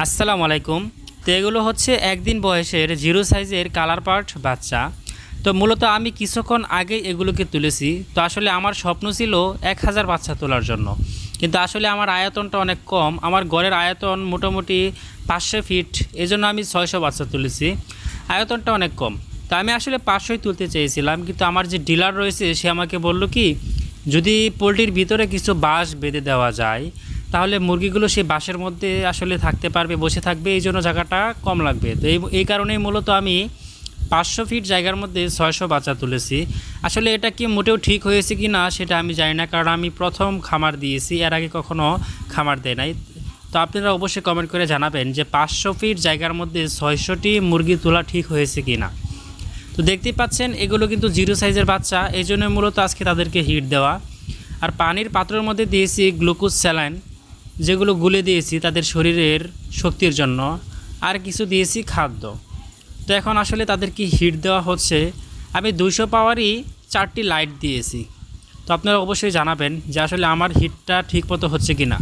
আসসালামু আলাইকুম। তো এগুলো হচ্ছে একদিন বয়সের জিরো সাইজের কালার পার্ট বাচ্চা। তো মূলত আমি কিছুক্ষণ আগে এগুলোকে তুলেছি। তো আসলে আমার স্বপ্ন ছিল এক হাজার বাচ্চা তোলার জন্য। কিন্তু আসলে আমার আয়তনটা অনেক কম। আমার ঘরের আয়তন মোটামুটি পাঁচশো ফিট। এই জন্য আমি ছয়শো বাচ্চা তুলেছি। আয়তনটা অনেক কম। তো আমি আসলে পাঁচশোই তুলতে চেয়েছিলাম। কিন্তু আমার যে ডিলার রয়েছে, সে আমাকে বলল কি, যদি পোলট্রির ভিতরে কিছু বাঁশ বেঁধে দেওয়া যায় তাহলে মুরগিগুলো সেই বাঁশের মধ্যে আসলে থাকতে পারবে, বসে থাকবে, এই জন্য জায়গাটা কম লাগবে। তো এই এই কারণেই মূলত আমি পাঁচশো ফিট জায়গার মধ্যে ছয়শো বাচ্চা তুলেছি। আসলে এটা কি মোটেও ঠিক হয়েছে কি না, সেটা আমি জানি না, কারণ আমি প্রথম খামার দিয়েছি, এর আগে কখনো খামার দেয় নাই। তো আপনারা অবশ্যই কমেন্ট করে জানাবেন যে পাঁচশো ফিট জায়গার মধ্যে ছয়শোটি মুরগি তোলা ঠিক হয়েছে কি না। তো দেখতেই পাচ্ছেন, এগুলো কিন্তু জিরো সাইজের বাচ্চা, এই জন্য মূলত আজকে তাদেরকে হিট দেওয়া। আর পানির পাত্রের মধ্যে দিয়েছি গ্লুকোজ স্যালাইন। যেগুলো গুলে দিয়েছি তাদের শরীরের শক্তির জন্য, আর কিছু দিয়েছি খাদ্য। তো এখন আসলে তাদের কি হিট দেওয়া হচ্ছে? আমি দুইশো পাওয়ারই চারটি লাইট দিয়েছি। তো আপনারা অবশ্যই জানাবেন যে আসলে আমার হিটটা ঠিক মতো হচ্ছে কি না